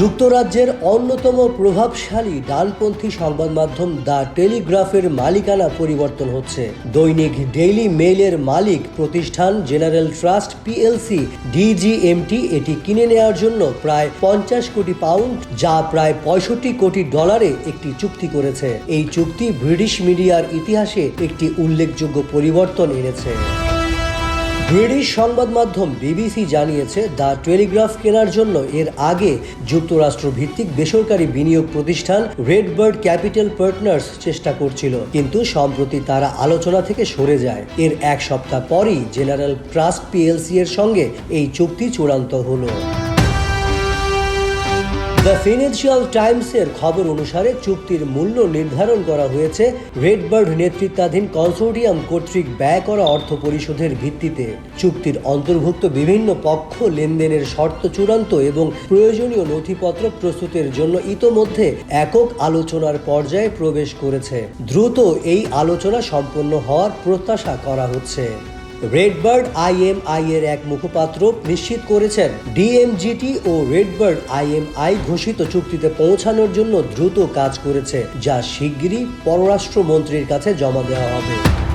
যুক্তরাজ্যের অন্যতম প্রভাবশালী ডানপন্থী সংবাদ মাধ্যম দ্য টেলিগ্রাফের মালিকানা পরিবর্তন হচ্ছে। দৈনিক ডেইলি মেইলের মালিক প্রতিষ্ঠান জেনারেল ট্রাস্ট পিএলসি ডিজিএমটি এটি কিনে নেওয়ার জন্য প্রায় পঞ্চাশ কোটি পাউন্ড, যা প্রায় পঁয়ষট্টি কোটি ডলারে একটি চুক্তি করেছে। এই চুক্তি ব্রিটিশ মিডিয়ার ইতিহাসে একটি উল্লেখযোগ্য পরিবর্তন এনেছে। ব্রিটিশ সংবাদ মাধ্যম বিবিসি জানিয়েছে, দ্য টেলিগ্রাফ কেনার জন্য এর আগে যুক্তরাষ্ট্র ভিত্তিক বেসরকারি বিনিয়োগ প্রতিষ্ঠান রেডবার্ড ক্যাপিটাল পার্টনার্স চেষ্টা করছিল। কিন্তু সম্প্রতি তারা আলোচনা থেকে সরে যায়। এর এক সপ্তাহ পরই জেনারেল ট্রাস্ট পিএলসি এর সঙ্গে এই চুক্তি চূড়ান্ত হলো। দ্য ফিনান্সিয়াল টাইমসের খবর অনুসারে চুক্তির মূল্য নির্ধারণ করা হয়েছে রেডবার্ড নেতৃত্বাধীন কনসোর্টিয়াম কর্তৃক ব্যয় করা অর্থ পরিশোধের ভিত্তিতে। চুক্তির অন্তর্ভুক্ত বিভিন্ন পক্ষ লেনদেনের শর্ত চূড়ান্ত এবং প্রয়োজনীয় নথিপত্র প্রস্তুতের জন্য ইতোমধ্যে একক আলোচনার পর্যায়ে প্রবেশ করেছে। দ্রুত এই আলোচনা সম্পন্ন হওয়ার প্রত্যাশা করা হচ্ছে। রেডবার্ড আইএমআই এর এক মুখপাত্র নিশ্চিত করেছেন ডিএমজিটি ও রেডবার্ড আইএমআই ঘোষিত চুক্তিতে পৌঁছানোর জন্য দ্রুত কাজ করেছে, যা শিগগিরই পররাষ্ট্রমন্ত্রীর কাছে জমা দেওয়া হবে।